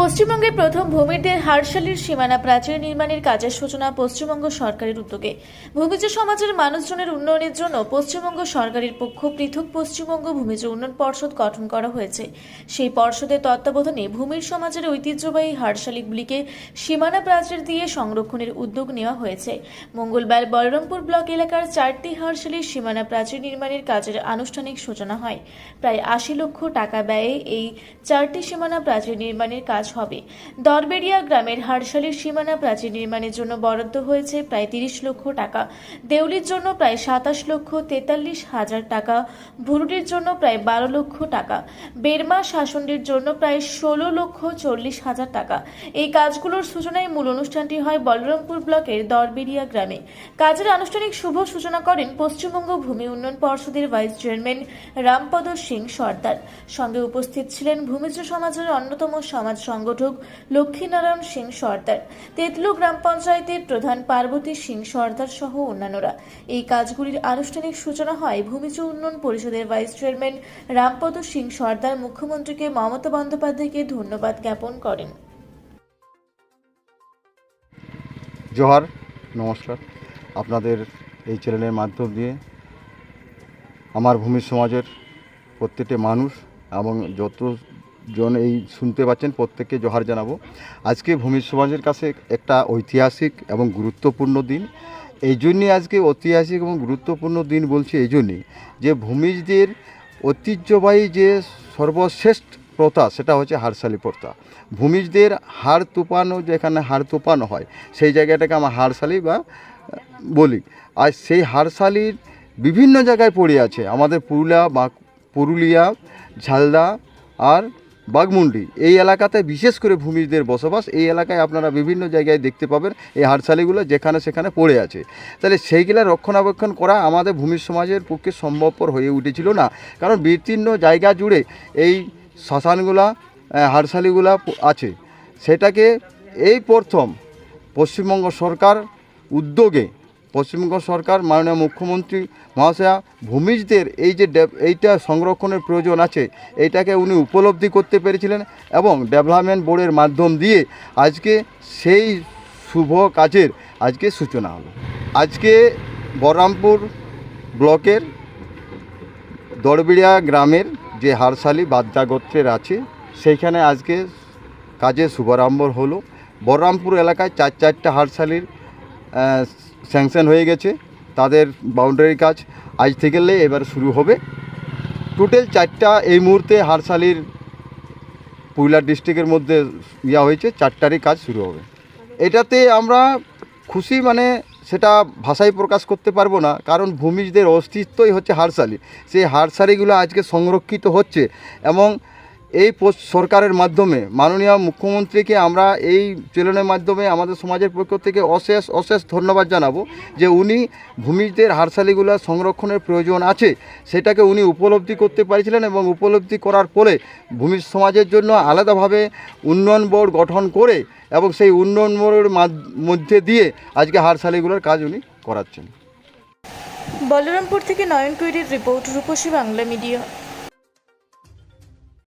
পশ্চিমবঙ্গের প্রথম ভূমিদের হারশালির সীমানা প্রাচীর নির্মাণের কাজের সূচনা পশ্চিমবঙ্গ সরকারের উদ্যোগে। ভূমিজ সমাজের মানুষজনের উন্নয়নের জন্য পশ্চিমবঙ্গ সরকারের পক্ষ পৃথক পশ্চিমবঙ্গ ভূমিজ উন্নয়ন পর্ষদ গঠন করা হয়েছে। সেই পর্ষদের তত্ত্বাবধানে ভূমির সমাজের ঐতিহ্যবাহী হারশালিগুলিকে সীমানা প্রাচীর দিয়ে সংরক্ষণের উদ্যোগ নেওয়া হয়েছে। মঙ্গলবার বলরামপুর ব্লক এলাকার চারটি হারশালির সীমানা প্রাচীর নির্মাণের কাজের আনুষ্ঠানিক সূচনা হয়। প্রায় আশি লক্ষ টাকা ব্যয়ে এই চারটি সীমানা প্রাচীর নির্মাণের কাজ হবে। দরবেড়িয়া গ্রামের হারশালির সীমানা প্রাচীর নির্মাণের জন্য বরাদ্দ হয়েছে প্রায় তিরিশ লক্ষ টাকা। দেউলির জন্য প্রায় সাতাশ লক্ষ তেতাল্লিশ হাজার টাকা ভুরুডির জন্য প্রায় বারো লক্ষ টাকা, বেরমা শাসনডির জন্য প্রায় ষোলো লক্ষ চল্লিশ হাজার টাকা। এই কাজগুলোর সূচনায় মূল অনুষ্ঠানটি হয় বলরামপুর ব্লকের দরবেড়িয়া গ্রামে। কাজের আনুষ্ঠানিক শুভ সূচনা করেন পশ্চিমবঙ্গ ভূমি উন্নয়ন পর্ষদের ভাইস চেয়ারম্যান রামপদ সিং সর্দার। সঙ্গে উপস্থিত ছিলেন ভূমিজ সমাজের অন্যতম সমাজ সংগঠক লক্ষ্মীনারায়ণ সিং সর্দার, তেতলু গ্রাম পঞ্চায়েতের প্রধান পার্বতী সিং সর্দার সহ অন্যান্যরা। এই কাজগুলির আনুষ্ঠানিক সূচনা হয় ভূমিজ উন্নয়ন পরিষদের ভাইস চেয়ারম্যান রামপদ সিং সর্দার, মুখ্যমন্ত্রীকে মমতা বন্দ্যোপাধ্যায়কে ধন্যবাদ জ্ঞাপন করেন। জোহার, নমস্কার। আপনাদের এই চ্যানেলের মাধ্যম দিয়ে আমার ভূমি সমাজের প্রত্যেকটি মানুষ এবং যতজন এই শুনতে পাচ্ছেন, প্রত্যেককে জোহার জানাব। আজকে ভূমি সমাজের কাছে একটা ঐতিহাসিক এবং গুরুত্বপূর্ণ দিন। এই জন্যে আজকে ঐতিহাসিক এবং গুরুত্বপূর্ণ দিন বলছি এই জন্যেই যে ভূমিজদের ঐতিহ্যবাহী যে সর্বশ্রেষ্ঠ প্রথা, সেটা হচ্ছে হারশালি প্রথা। ভূমিজদের হাড় তুপানো, যেখানে হাড় তুপানো হয়, সেই জায়গাটাকে আমরা হারশালি বা বলি। আর সেই হারশালির বিভিন্ন জায়গায় পড়ে আছে। আমাদের পুরুলিয়া বা পুরুলিয়া, ঝালদা আর বাগমুন্ডি এই এলাকাতে বিশেষ করে ভূমিদের বসবাস এই এলাকায় আপনারা বিভিন্ন জায়গায় দেখতে পাবেন এই হারশালিগুলো যেখানে সেখানে পড়ে আছে। তাহলে সেইগুলা রক্ষণাবেক্ষণ করা আমাদের ভূমি সমাজের পক্ষে সম্ভবপর হয়ে উঠেছিল না। কারণ বিস্তীর্ণ জায়গা জুড়ে এই শ্মশানগুলা আহ, হারশালিগুলা আছে। সেটাকে এই প্রথম পশ্চিমবঙ্গ সরকার উদ্যোগে পশ্চিমবঙ্গ সরকার, মাননীয় মুখ্যমন্ত্রী মহাশয়া ভূমিজদের এই যে এইটা সংরক্ষণের প্রয়োজন আছে, এইটাকে উনি উপলব্ধি করতে পেরেছিলেন এবং ডেভেলপমেন্ট বোর্ডের মাধ্যম দিয়ে আজকে সেই শুভ কাজের আজকে সূচনা হলো। আজকে বহরমপুর ব্লকের দড়বিড়িয়া গ্রামের যে হারশালি বাদ্যা গোত্রের আছে, সেইখানে আজকে কাজের শুভারম্ভ হলো। বহরমপুর এলাকায় চার চারটা হারশালির স্যাংশন হয়ে গেছে, তাদের বাউন্ডারি কাজ। আজ থেকে এবার শুরু হবে। টোটাল চারটা এই মুহূর্তে হারশালির পুরুলিয়া ডিস্ট্রিক্টের মধ্যে ইয়া হয়েছে, চারটারই কাজ শুরু হবে। এটাতে আমরা খুশি মানে সেটা ভাষায় প্রকাশ করতে পারব না, কারণ ভূমিজদের অস্তিত্বই হচ্ছে হারশালি। সেই হারশালিগুলো আজকে সংরক্ষিত হচ্ছে এবং এই সরকারের মাধ্যমে, মাননীয় মুখ্যমন্ত্রীকে আমরা এই চ্যানেলের মাধ্যমে আমাদের সমাজের পক্ষ থেকে অশেষ অশেষ ধন্যবাদ জানাব যে উনি ভূমিদের হারশালিগুলো সংরক্ষণের প্রয়োজন আছে, সেটাকে উনি উপলব্ধি করতে পারছিলেন এবং উপলব্ধি করার ফলে ভূমি, সমাজের জন্য আলাদাভাবে উন্নয়ন বোর্ড গঠন করে এবং সেই উন্নয়ন বোর্ডের মধ্যে দিয়ে আজকে হারশালিগুলোর কাজ উনি করাচ্ছেন। বলরামপুর থেকে নয়ন কুইরির রিপোর্ট রূপসী বাংলা মিডিয়া।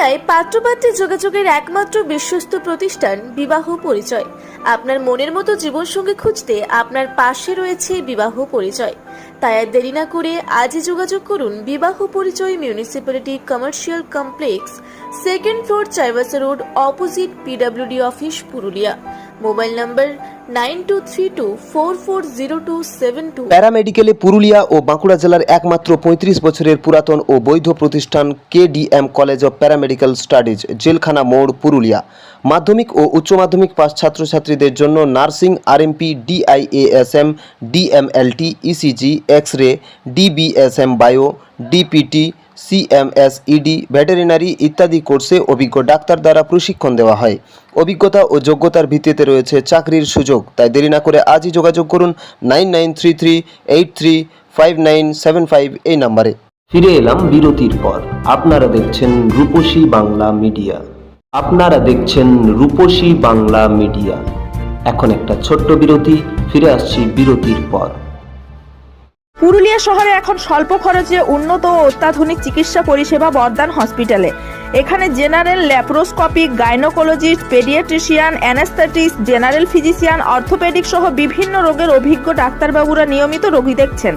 পুরুলিয়ায় পাত্রপাত্রী যোগাযোগের একমাত্র বিশ্বস্ত প্রতিষ্ঠান বিবাহ পরিচয়। আপনার মনের মতো জীবনসঙ্গী খুঁজতে আপনার পাশে রয়েছে বিবাহ পরিচয়। তাই আর দেরি না করে আজই যোগাযোগ করুন বিবাহ পরিচয় municipality commercial complex, second floor Chaibasa road, opposite PWD office, Purulia. Mobile number nine two three two four four zero two seven two. প্যারামেডিকেলে Purulia ও বাঁকুড়া জেলার একমাত্র পঁয়ত্রিশ বছরের পুরাতন ও বৈধ প্রতিষ্ঠান KDM college of paramedical studies জেলখানা মোড়, পুরুলিয়া। মাধ্যমিক ও উচ্চ মাধ্যমিক পাস ছাত্রছাত্রীদের জন্য nursing, RMP, DIASM, DMLT, ECG X ray DBSM, bio, DPT, CMS, ED, veterinary ইত্যাদি কোর্সে অভিজ্ঞ ডাক্তার দ্বারা প্রশিক্ষণ দেওয়া হয়। অভিজ্ঞতা ও যোগ্যতার ভিত্তিতে রয়েছে চাকরির সুযোগ। তাই দেরি না করে আজই যোগাযোগ করুন nine nine three three eight three five nine seven five এই নাম্বারে। ফিরে এলাম বিরতির পর। আপনারা দেখছেন রূপসী বাংলা মিডিয়া। আপনারা দেখছেন রূপসী বাংলা মিডিয়া। এখন একটা ছোট্ট বিরতি, ফিরে আসছি বিরতির পর। পুরুলিয়া শহরে এখন স্বল্প খরচে উন্নত ও অত্যাধুনিক চিকিৎসা পরিষেবা বর্ধমান হসপিটালে। এখানে general laparoscopic gynaecologist, paediatrician, anaesthetist, general physician, orthopaedic সহ বিভিন্ন রোগের অভিজ্ঞ ডাক্তারবাবুরা নিয়মিত রোগী দেখছেন।